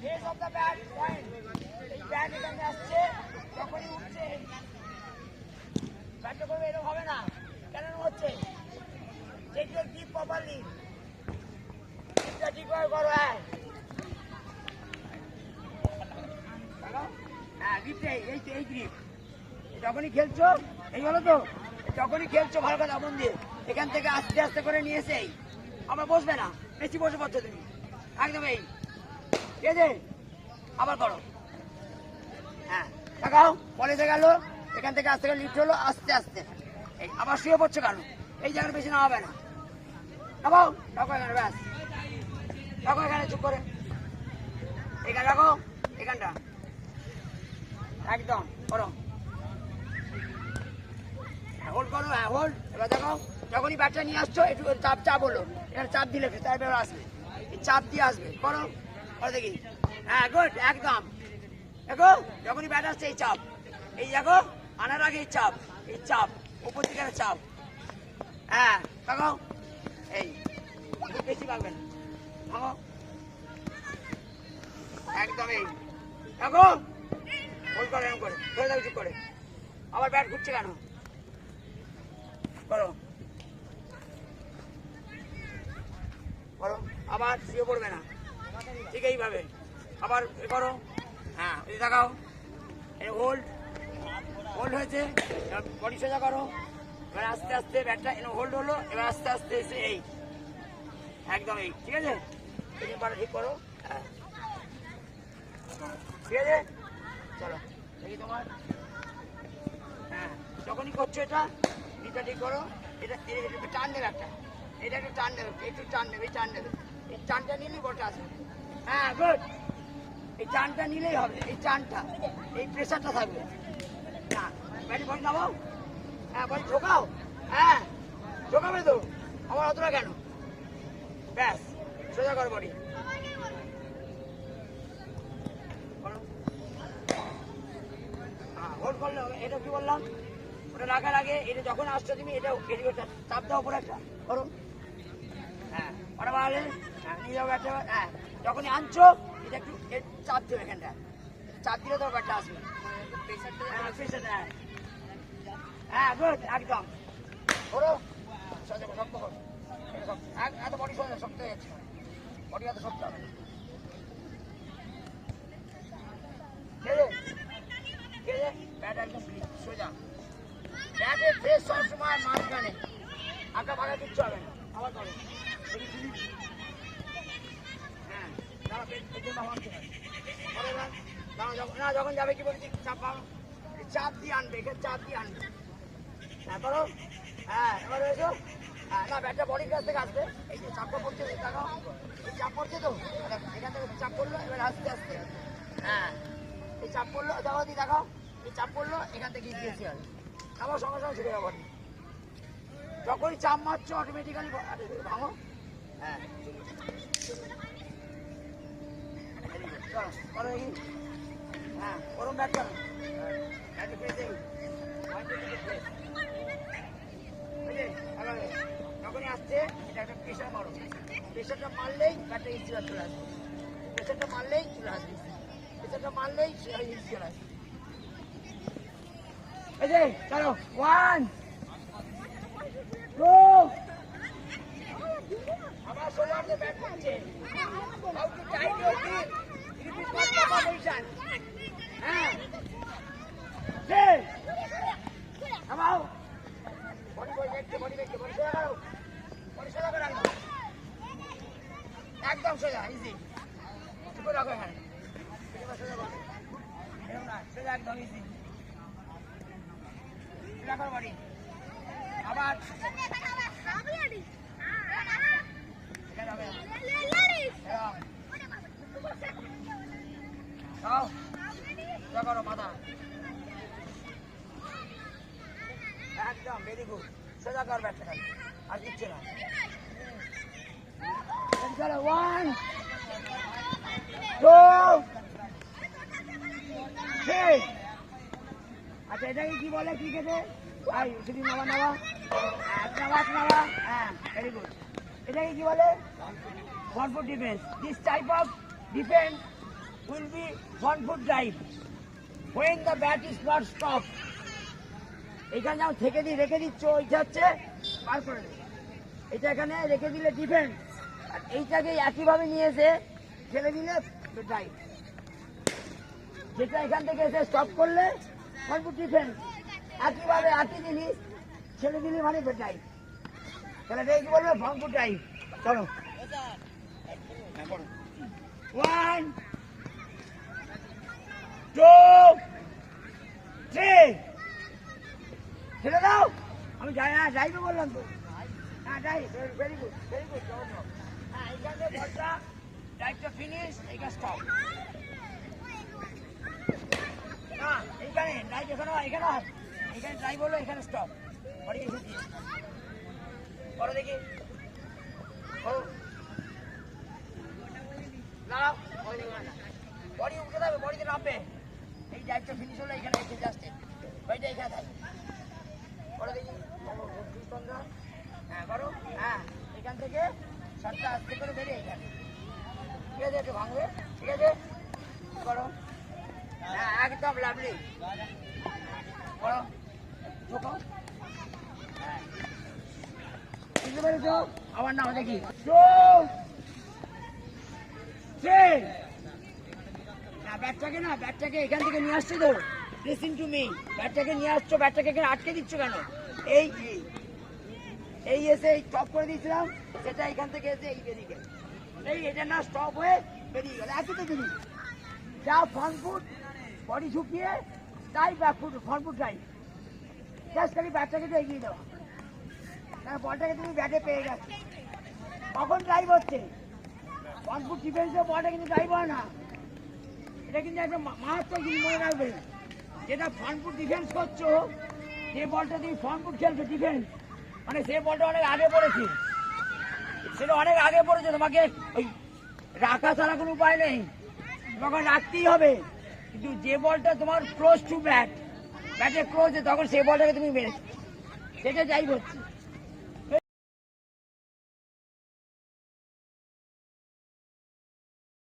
Face of the bat point এই bat এখানে আসছে, যখনই উঠছে ব্যাটটা করবে এরকম হবে না, কেন হচ্ছে? যেটা ডিপ প্রপারলি ডিপটা ঠিকভাবে করো হ্যাঁ? হ্যাঁ ডিপটা এই, এই- গ্রিপ যখনই খেলছো, এই হলো তো। যখনই খেলছো, ভালো কথা মন দিয়ে, এখান থেকে আস্তে আস্তে করে নিয়ে এসে আবার বসবে না। বেশি বসে পড়ছো তুমি। একদম এই। ঠিক আছে আবার করো হ্যাঁ দেখাও কলেজে গেল, এখান থেকে আস্তে লিফট হলো, আস্তে আস্তে। আবার শুয়ে পড়ছো কেন? এই জায়গাটা বেশি না হবে না। দেখাও, দেখো এখানে, ব্যাস। দেখো এখানে, চুপ করে। এখানে রাখো এখানটা। একদম করো হোল্ড করো হ্যাঁ হোল্ড এবার দেখো, যখনই ব্যাটটা নিয়ে আসছো, একটু চাপ চাপ হলো। এখানে চাপ দিলে তারপরে আসবে। চাপ দিয়ে আসবে, করো। হ্যাঁ গুড একদম। দেখো, যখনই ব্যাট আসছে, এই চাপ। এই দেখো, আনার আগে এই চাপ এই চাপ, উপর দিকে চাপ। হ্যাঁ দেখো এই বেশি পারবেন ভাঙো। একদম এই। দেখো হোল্ড করো, এরকম করে, ধরে থাকো করে। আবার ব্যাট ঘুরছে কেন? করো। করো। আবার শুয়ে পড়বে না। ঠিক এইভাবে। আবার এ করো। হ্যাঁ। এই দেখাও। এই হোল্ড হোল্ড হয়েছে। বডি সোজা করো। এবার আস্তে আস্তে ব্যাটটা এনে হোল্ড হলো। এবার আস্তে আস্তে এসে এই। একদম এই। ঠিক আছে? এবার ঠিক করো। হ্যাঁ। ঠিক আছে? চলো। দেখি তোমার। হ্যাঁ। যখনই করছ এটা এটা ঠিক করো। এটা টান দেবে একটা। এটা একটু টান দেবে। একটু টান দেবে। এই টান দেবে এই টানটা নিলেই বলটা আসবে। হ্যাঁ গুড এই টানটা নিলেই হবে, এই টানটা এই প্রেশারটা থাকবে। না ব্যাটি বল নামাও। হ্যাঁ বল, ঢোকাও। হ্যাঁ ঢোকাবে তো। আমার অতটা কেন? ব্যাস, সোজা কর বডি। করো হ্যাঁ হোল্ড করলে এটা কি বললাম? ওটা রাখার আগে এটা যখন আসছো তুমি, এটা চাপ দাও উপরে একটা। করো হ্যাঁ। হ্যাঁ নিয়ে যাব একটা হ্যাঁ যখনই আনছো এটা একটু চাপ দেবে এখানটা চাপ দিলে তো ব্যাটটা আসবে। হ্যাঁ প্রেশারটা হ্যাঁ গুড একদম। করো, শক্ত করো এত বডি সোজা শক্ত হয়ে যাচ্ছে বডি এত শক্ত হবে ব্যাট একদম সোজা। ব্যাটের ফেস সবসময় মাঝখানে। আঁকা বাঁকা কিচ্ছু হবে না। আবার করো দেখি ফিলিপ। হ্যাঁ দাঁড়া পেট পেটে বাবা আনতে হবে। করো এবার। দাঁড়াও, যখন- যাবে কি বলছি? চাপ চাপ দিয়ে আনবে এখানে চাপ দিয়ে আনবে। হ্যাঁ করো। হ্যাঁ এবার হয়েছো হ্যাঁ না ব্যাটটা বডির কাছ থেকে আসবে। এই যে চাপটা পড়ছে দেখাও। এই চাপ পড়ছে তো? দেখো, এখান থেকে চাপ পড়ল এবার আস্তে আস্তে। হ্যাঁ এই চাপ পড়ল দেখো দি দেখাও। এই চাপ পড়ল এখান থেকে গিয়েছি আর আবার সঙ্গে সঙ্গে ছুটে যাব যখনই চাপ মারছো অটোমেটিক্যালি ভাঙো হ্যাঁ। চলো যখনই আসছে এটা একটা প্রেশার মারো প্রেশারটা মারলেই ব্যাটটা ইস্তিরা চলে আসবে প্রেশারটা মারলেই চলে আসবে প্রেশারটা মারলেই ইস্তি চলে আসবে এই যে চলো ওয়ান টু আবার পজিশন একদম সোজা ইজি চুপ একদম ইজি আবার এখানে একদম ভেরি গুড সোজা কর ব্যাটটা আর কিচ্ছু না। ওয়ান টু আচ্ছা এটাকে কি বলে ক্রিকেটে? আই শুধু নামা নামা। নামা নামা। হ্যাঁ ভেরি গুড এটাকে কি বলে? One four defence this type of defence will be one foot drive. When the bat is not stopped. এখানে যেমন থেকে দিয়ে রেখে দিচ্ছ ওইটা হচ্ছে বার করে এটা এখানে রেখে দিলে ডিফেন্স আর এইটাকে একইভাবে নিয়ে এসে ছেড়ে দিলে ড্রাইভ যেটা এখান থেকে এসে স্টপ করলে ফুট ডিফেন্স একইভাবে একই জিনিস ছেড়ে দিলে মানে ড্রাইভ তাহলে এটা কি বলবে? ফুট ড্রাইভ চলো। ওয়ান টু থ্রি ছেড়ে দাও। আমি যাই হ্যাঁ ড্রাইভে বললাম তো। হ্যাঁ ড্রাইভ ভেরি হ্যাঁ এইখানে ড্রাইভটা ফিনিশ এইখানে স্টপ না, এইখানে ড্রাইভ এখানে এখানে এখানে এখানে স্টপ দিয়ে করো দেখি। করো দাঁড়াও বডি উঠে যাবে, বডিতে নামবে। ড্রাইভটা ফিনিশ হলো, এখানে এসে জাস্ট ওইটা এখানে থাকবে করো দেখি। হ্যাঁ করো। হ্যাঁ এখান থেকে সাতটা আস্তে করে বেরিয়ে এখানে। ঠিক আছে, একটু ভাঙবে। ঠিক আছে, করো। হ্যাঁ একদম লাভলি করো। ঢোকো। হ্যাঁ। বুঝতে আমার নাম দেখি। ব্যাটটাকে না ব্যাটটাকে এখান থেকে নিয়ে আসছো তো লিসিং টু মি ব্যাটটাকে নিয়ে আসছো ব্যাটটাকে এখানে আটকে দিচ্ছ কেন? এই এই এসে এই স্টপ করে দিয়েছিলাম, সেটা এখান থেকে এসে এই বেরিয়ে এই এটা না স্টপ হয়ে বেরিয়ে গেল। একই তো জিনিস। যা ফ্রন্ট ফুট বডি ঝুঁকিয়ে তাই back foot front foot right just খালি ব্যাটটাকে একটু এগিয়ে দেওয়া কারণ বলটাকে তুমি ব্যাটে পেয়ে গেছো। কখন ড্রাইভ হচ্ছে? ওয়ান ফুট ডিফেন্সে বলটা কিন্তু ড্রাইভ হয় না। এটা কিন্তু একটা মারাত্মক জিনিস মনে রাখবে যেটা ফ্রন্ট ডিফেন্স করছ, যে বলটা তুমি ফ্রন্ট খেলছো ডিফেন্স মানে সে বলটা অনেক আগে পড়েছে। সেটা অনেক আগে পড়েছে, তোমাকে ওই রাখা ছাড়া কোনো উপায় নেই। তোমাকে রাখতেই হবে। কিন্তু যে বলটা তোমার ক্লোজ টু ব্যাট ব্যাটে ক্লোজ তখন সেই বলটাকে তুমি মেরেছো। সেটা যাই হচ্ছে